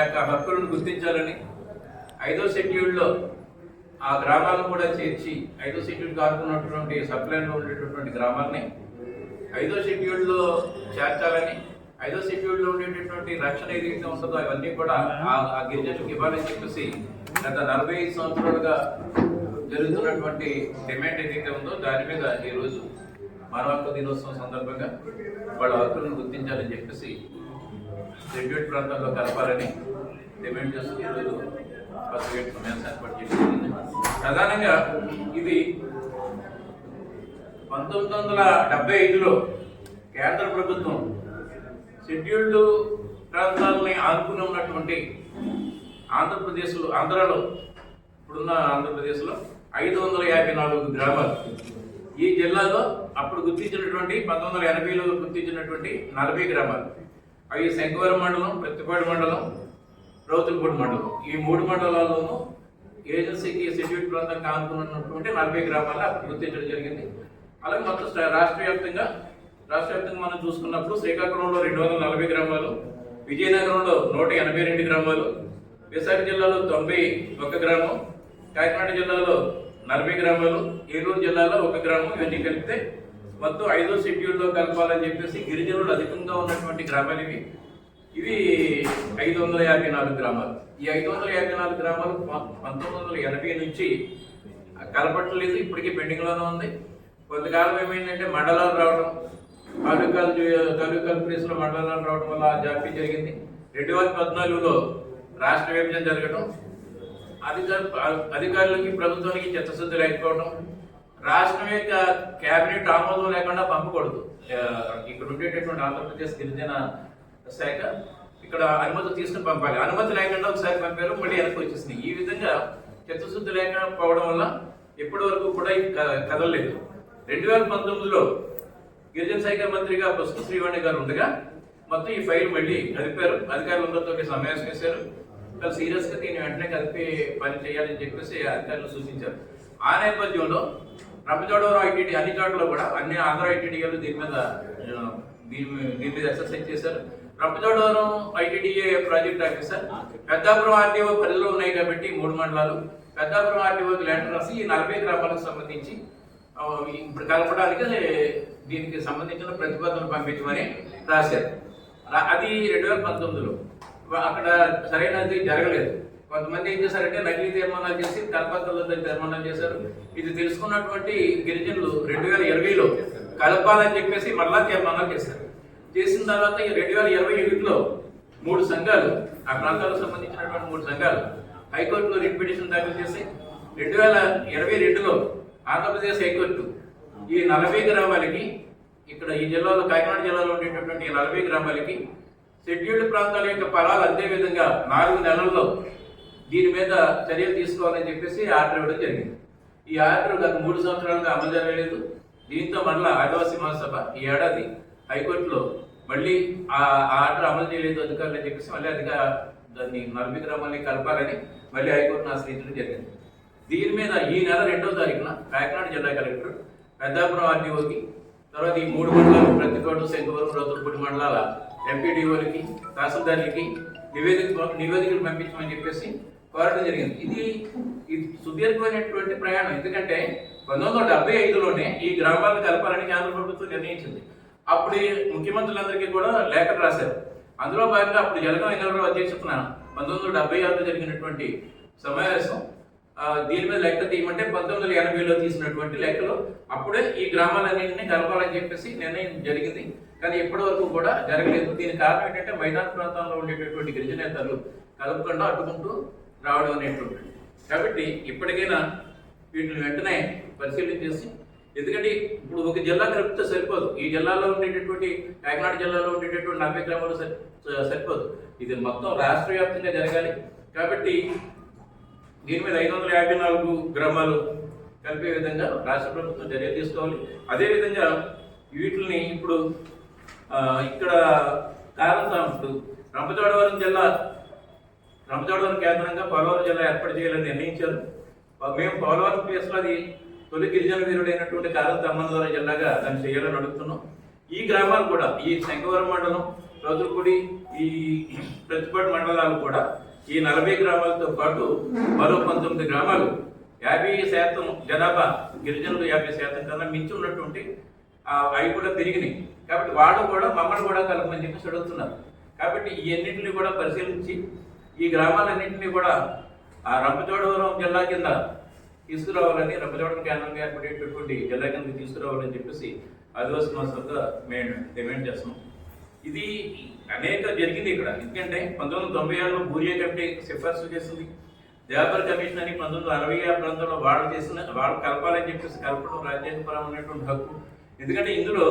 యొక్క హక్కులను గుర్తించాలని ఐదో షెడ్యూల్లో ఆ గ్రామాలను కూడా చేర్చి ఐదో షెడ్యూల్ కాకున్నటువంటి సప్లైన్లో ఉండేటటువంటి గ్రామాలని ఐదో షెడ్యూల్లో చేర్చాలని ఐదో షెడ్యూల్లో ఉండేటటువంటి రక్షణ ఏదైతే ఉంటుందో అవన్నీ కూడా ఆ- ఆ గిరిజనులకు ఇవ్వాలని చెప్పేసి గత నలభై ఐదు సంవత్సరాలుగా జరుగుతున్నటువంటి డిమాండ్ ఏదైతే ఉందో దాని మీద ఈరోజు మానవ హక్కు దినోత్సవం సందర్భంగా వాళ్ళ హక్కులను గుర్తించాలని చెప్పేసి షెడ్యూల్ ప్రాంతంలో కలపాలని డిమాండ్ చేస్తూ ఈరోజు ఫస్ట్ సమావేశం ఏర్పాటు చేసింది. ప్రధానంగా ఇది పంతొమ్మిది వందల డెబ్బై ఐదులో కేంద్ర ప్రభుత్వం షెడ్యూల్డ్ ప్రాంతాలని ఆనుకుని ఉన్నటువంటి ఆంధ్రప్రదేశ్లో ఆంధ్రాలో ఇప్పుడున్న ఆంధ్రప్రదేశ్లో ఐదు వందల యాభై నాలుగు గ్రామాలు. ఈ జిల్లాలో అప్పుడు గుర్తించినటువంటి పంతొమ్మిది వందల ఎనభైలో గుర్తించినటువంటి నలభై గ్రామాలు. అవి శంకవరం మండలం ప్రతిపాడు మండలం రౌతులపూడి మండలం. ఈ మూడు మండలాల్లోనూ ఏజెన్సీకి షెడ్యూల్ ప్రాంతం కానుకున్నటువంటి నలభై గ్రామాలు గుర్తించడం జరిగింది. అలాగే మొత్తం రాష్ట్ర వ్యాప్తంగా రాష్ట్ర వ్యాప్తంగా మనం చూసుకున్నప్పుడు శ్రీకాకుళంలో రెండు వందల నలభై గ్రామాలు విజయనగరంలో నూట ఎనభై రెండు గ్రామాలు విశాఖ జిల్లాలో తొంభై ఒక గ్రామం కాకినాడ జిల్లాలో నలభై గ్రామాలు ఏలూరు జిల్లాలో ఒక గ్రామం ఇవన్నీ కలిపితే మొత్తం ఐదో షెడ్యూల్లో కలపాలని చెప్పేసి గిరిజనులు అధికంగా ఉన్నటువంటి గ్రామాలు ఇవి. ఇవి ఐదు వందల యాభై నాలుగు గ్రామాలు. ఈ ఐదు వందల యాభై నాలుగు గ్రామాలు పంతొమ్మిది వందల ఎనభై నుంచి కలపట్లేదు ఇప్పటికీ పెండింగ్లోనే ఉంది. కొంతకాలం ఏమైందంటే మండలాలు రావడం తాలూకాలు తాలూకాలు తాలూకాల ప్లేస్లో మండలాలు రావడం వల్ల ఆ జాప్యం జరిగింది. రెండు వేల పద్నాలుగులో రాష్ట్ర విభజన జరగడం అధికారు అధికారులకి ప్రభుత్వానికి చిత్తశుద్ధి లేకపోవడం రాష్ట్రం యొక్క కేబినెట్ ఆమోదం లేకుండా పంపకూడదు. ఇక్కడ ఉండేటటువంటి ఆంధ్రప్రదేశ్ గిరిజన శాఖ ఇక్కడ అనుమతి తీసుకుని పంపాలి. అనుమతి లేకుండా ఒకసారి పంపారు మళ్ళీ వెనక్కి వచ్చేసింది ఈ విధంగా చిత్తశుద్ధి లేకపోవడం వల్ల ఇప్పటి వరకు కూడా కదలలేదు. రెండు వేల పంతొమ్మిదిలో గిరిజన శాఖ మంత్రిగా ప్రస్తుత శ్రీవాణి గారు ఉండగా మొత్తం ఈ ఫైల్ మళ్ళీ కలిపారు. అధికారులందరితో సమావేశం చేశారు. సీరియస్గా దీన్ని వెంటనే కలిపి పని చేయాలని చెప్పేసి అధికారులు సూచించారు. ఆ నేపథ్యంలో రంపచోడవరం ఐటీడీ అన్ని చోట్ల కూడా అన్ని ఆంధ్ర ఐటీడీలు దీని మీద దీని మీద ఎక్సర్సైజ్ చేశారు. Rampachodavaram ITDA project officer. Peddapuram RTO పరిధిలో ఉన్నాయి కాబట్టి మూడు మండలాలు. పెద్దాపురం ఆర్టీఓకి లెటర్ రాసి ఈ నలభై గ్రామాలకు సంబంధించి ఇప్పుడు కలపడానికి దీనికి సంబంధించిన ప్రతిపాదనలు పంపించమని రాశారు. అది రెండు వేల పంతొమ్మిదిలో. అక్కడ సరైనది జరగలేదు. కొంతమంది ఏం చేశారంటే నకిలీ తీర్మానాలు చేసి కల్పకల్లో తీర్మానాలు చేశారు. ఇది తెలుసుకున్నటువంటి గిరిజనులు రెండు వేల ఇరవైలో కలపాలని చెప్పేసి మళ్ళా తీర్మానాలు చేశారు. చేసిన తర్వాత ఈ రెండు వేల ఇరవై ఒకటిలో మూడు సంఘాలు ఆ ప్రాంతాలకు సంబంధించినటువంటి మూడు సంఘాలు హైకోర్టులో రిట్ పిటిషన్ దాఖలు చేసి రెండు వేల ఇరవై రెండులో ఆంధ్రప్రదేశ్ హైకోర్టు ఈ నలభై గ్రామాలకి ఇక్కడ ఈ జిల్లాలో కాకినాడ జిల్లాలో ఉండేటటువంటి ఈ నలభై గ్రామాలకి షెడ్యూల్డ్ ప్రాంతాల యొక్క ఫలాలు అదేవిధంగా నాలుగు నెలల్లో దీని మీద చర్యలు తీసుకోవాలని చెప్పేసి ఆర్డర్ ఇవ్వడం జరిగింది. ఈ ఆర్డర్ గత మూడు సంవత్సరాలుగా అమలు జరగలేదు. దీంతో మళ్ళా ఆదివాసీ మహాసభ ఈ ఏడాది హైకోర్టులో మళ్ళీ ఆ ఆర్డర్ అమలు చేయలేదు అధికారులు అని చెప్పేసి మళ్ళీ అధిక దాన్ని నలభై గ్రామాలని కలపాలని మళ్ళీ హైకోర్టును ఆశ్రయించడం జరిగింది. దీని మీద ఈ నెల రెండో తారీఖున కాకినాడ జిల్లా కలెక్టర్ పెద్దాపురం ఆర్డీఓకి తర్వాత ఈ మూడు మండలాలు ప్రతికోటు శంకవరం రౌతులపూడి మండలాల ఎంపీడీఓలకి తహసీల్దార్లకి నివేదిక నివేదికలు పంపించమని చెప్పేసి కోరడం జరిగింది. ఇది ఇది సుదీర్ఘమైనటువంటి ప్రయాణం. ఎందుకంటే పంతొమ్మిది వందల డెబ్బై ఐదులోనే ఈ గ్రామాలను కలపాలని కేంద్ర ప్రభుత్వం నిర్ణయించింది. అప్పుడు ముఖ్యమంత్రులందరికీ కూడా లేఖలు రాశారు. అందులో భాగంగా అప్పుడు జలగం వెంగళరావు అధ్యక్షతన పంతొమ్మిది వందల డెబ్బై ఆరులో జరిగినటువంటి సమావేశం దీని మీద లెక్క తీయమంటే పంతొమ్మిది వందల ఎనభైలో తీసినటువంటి లెక్కలు. అప్పుడే ఈ గ్రామాలన్నింటినీ కలపాలని చెప్పేసి నిర్ణయం జరిగింది. కానీ ఇప్పటి వరకు కూడా జరగలేదు. దీని కారణం ఏంటంటే మైదాన ప్రాంతంలో ఉండేటటువంటి గిరిజనేతలు కలపకుండా అడ్డుకుంటూ రావడం అనేటువంటిది కాబట్టి ఇప్పటికైనా వీటిని వెంటనే పరిశీలన చేసి ఎందుకంటే ఇప్పుడు ఒక జిల్లా కలిపితే సరిపోదు. ఈ జిల్లాలో ఉండేటటువంటి కాకినాడ జిల్లాలో ఉండేటటువంటి నలభై గ్రామాలు సరి సరిపోదు. ఇది మొత్తం రాష్ట్ర వ్యాప్తంగా జరగాలి. కాబట్టి దీని మీద ఐదు వందల యాభై నాలుగు గ్రామాలు కలిపే విధంగా రాష్ట్ర ప్రభుత్వం చర్య తీసుకోవాలి. అదేవిధంగా వీటిని ఇప్పుడు ఇక్కడ కారణం ఇప్పుడు రంపచోడవరం జిల్లా రంపచోడవరం కేంద్రంగా పోలవరం జిల్లా ఏర్పాటు చేయాలని నిర్ణయించారు. మేము పోలవరం ప్లేస్లో అది తొలి గిరిజన వీరుడైనటువంటి కారం తమ్మనదర జిల్లాగా దాన్ని చేయాలని అడుగుతున్నాం. ఈ గ్రామాలు కూడా ఈ శంకవరం మండలం రౌతులపూడి ఈ ఈ ప్రతిపాటు మండలాలు కూడా ఈ నలభై గ్రామాలతో పాటు మరో పంతొమ్మిది గ్రామాలు యాభై శాతం జనాభా గిరిజనులు యాభై శాతం కన్నా మించి ఉన్నటువంటి ఆ, అవి కూడా పెరిగినాయి. కాబట్టి వాళ్ళు కూడా మమ్మల్ని కూడా కలపమని చెప్పేసి అడుగుతున్నారు. కాబట్టి ఇవన్నింటినీ కూడా పరిశీలించి ఈ గ్రామాలన్నింటినీ కూడా ఆ రంపచోడవరం జిల్లా కింద తీసుకురావాలని రంపచోడవరం కేంద్రంగా ఏర్పడేటటువంటి జిల్లా కింద తీసుకురావాలని చెప్పేసి ఆదివాసీ మాసంగా మేము డిమాండ్ చేస్తున్నాం. ఇది అనేక జరిగింది ఇక్కడ. ఎందుకంటే పంతొమ్మిది వందల తొంభై ఆరులో బూరియా కమిటీ సిఫార్సు చేసింది. దేవర్ కమిషన్ అని పంతొమ్మిది వందల అరవై ఆరు ప్రాంతంలో వాళ్ళు చేసిన వాళ్ళు కలపాలని చెప్పేసి కలపడం రాజ్యాంగపరమైనటువంటి హక్కు. ఎందుకంటే ఇందులో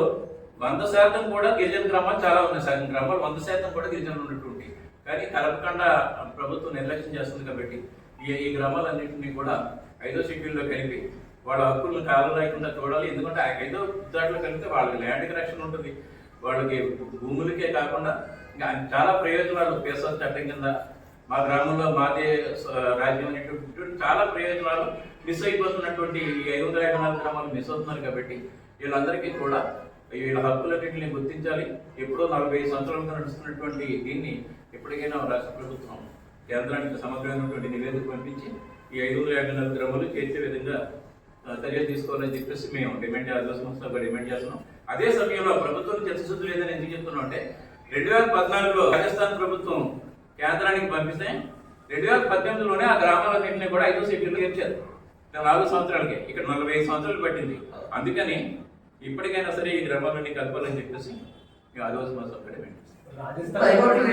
వంద శాతం కూడా గిరిజన గ్రామాలు చాలా ఉన్నాయి. సగం గ్రామాలు వంద శాతం కూడా గిరిజనులు ఉన్నటువంటి కానీ కలపకుండా ప్రభుత్వం నిర్లక్ష్యం చేస్తుంది కాబట్టి ఈ ఈ గ్రామాలన్నింటినీ కూడా ఐదో షెడ్యూల్లో కలిపి వాళ్ళ హక్కులను కాలం లేకుండా చూడాలి ఎందుకంటే ఆ ఐదో దాంట్లో కలిపితే వాళ్ళకి ల్యాండ్కి రక్షణ ఉంటుంది. వాళ్ళకి భూములకే కాకుండా ఇంకా చాలా ప్రయోజనాలు పేసర్ చట్టం కింద మా గ్రామంలో మాదే రాజ్యం అనేటువంటి చాలా ప్రయోజనాలు మిస్ అయిపోతున్నటువంటి ఈ ఐదు వందల యాభై నాలుగు గ్రామాలు మిస్ అవుతున్నారు కాబట్టి వీళ్ళందరికీ కూడా వీళ్ళ హక్కులన్నింటిని గుర్తించాలి. ఎప్పుడో నలభై సంవత్సరాలుగా నడుస్తున్నటువంటి దీన్ని ఎప్పటికైనా రాష్ట్ర ప్రభుత్వం కేంద్రానికి సమగ్రమైనటువంటి నివేదిక పంపించి ఈ ఐదు వందల యాభై నాలుగు గ్రామాలు చేర్చే విధంగా చర్యలు తీసుకోవాలని చెప్పేసి మేము డిమాండ్ చేయాల్సిన సంస్థగా డిమాండ్ చేస్తున్నాం. అదే సమయంలో ప్రభుత్వం చర్చశుద్ధి లేదని ఎందుకు చెప్తున్నాం అంటే రెండు వేల పద్నాలుగులో రాజస్థాన్ ప్రభుత్వం కేంద్రానికి పంపిస్తే రెండు వేల పద్దెనిమిదిలోనే ఆ గ్రామాలన్నింటినీ కూడా ఐదు సీట్లు ఇచ్చారు నాలుగు సంవత్సరాలకి. ఇక్కడ నలభై ఐదు సంవత్సరాలు పట్టింది. అందుకని ఇప్పటికైనా సరే ఈ గ్రామాలన్నీ కలపాలని చెప్పేసి మేము ఆదివాసీ సంస్థగా డిమాండ్ చేస్తాం హైకోర్టులో